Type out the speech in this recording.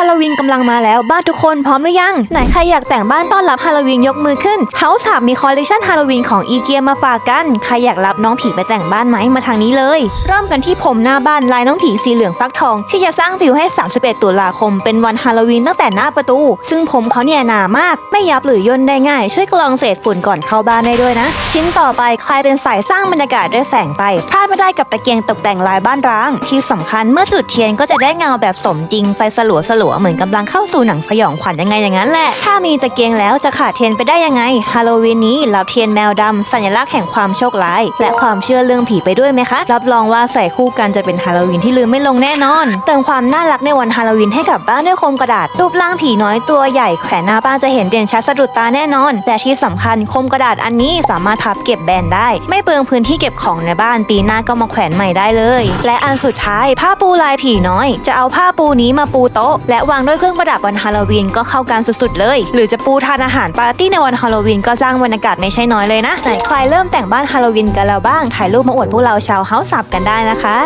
าโลวีนกำลังมาแล้วบ้านทุกคนพร้อมหรือยัง ไหนใครอยากแต่งบ้านต้อนรับฮาโลวีนยกมือขึ้นเฮาส์มีคอลเลคชันฮาโลวีนของอีเกียมาฝากกัน ใครอยากรับน้องผีไปแต่งบ้านไหมมาทางนี้เลย เริ่มกันที่ผมหน้าบ้านลายน้องผีสีเหลืองฟักทอง ที่จะสร้างฟิวให้ 31 ตุลาคม เป็นวันฮาโลวีนตั้งแต่หน้าประตู ซึ่งผมเขาเนี่ยหนามาก ไม่ยับหรือย่นได้ง่าย ช่วยกรองเศษฝุ่นก่อนเข้าบ้านได้ด้วยนะ ชิ้นต่อไปใครเป็นสายสร้างบรรยากาศด้วยแสงไฟพลาดไม่ได้กับตะเกียงตกแต่งลายบ้านร้าง ที่สำคัญเมื่อจุดเทียนก็จะได้เงาแบบสมจริงไฟสลัวสลัวๆเหมือนกำลังเข้าสู่หนังสยองขวัญยังไงอย่างนั้นแหละ ถ้ามีตะเกียงแล้วจะขาดเทียนไปได้ยังไง ฮาโลวีนนี้รับเทียนแมวดำสัญลักษณ์แห่งความโชคร้าย และความเชื่อเรื่องผีไปด้วยไหมคะ รับรองว่าใส่คู่กันจะเป็นฮาโลวีนที่ลืมไม่ลงแน่นอน เติมความน่ารักในวันฮาโลวีนให้กับบ้านด้วยโคมกระดาษ รูปร่างผีน้อยตัวใหญ่แขวนหน้าบ้านจะเห็นเด่นชัดสะดุดตาแน่นอน แต่ที่สำคัญโคมกระดาษอันนี้สามารถพับเก็บแบนได้ ไม่เปลืองพื้นที่เก็บของในบ้านปีหน้าก็มาแขวนใหม่ได้เลย และอันสุดท้ายผ้าปูลายผีน้อย จะเอาผ้าปูนี้มาปูโต๊ะและวางด้วยเครื่องประดับวันฮาโลวีนก็เข้ากันสุดๆเลย หรือจะปูทานอาหารปาร์ตี้ในวันฮาโลวีนก็สร้างบรรยากาศไม่ใช่น้อยเลยนะไหนใครเริ่มแต่งบ้านฮาโลวีนกันแล้วบ้าง ถ่ายรูปมาอวดพวกเราชาวเฮาส์สับกันได้นะคะ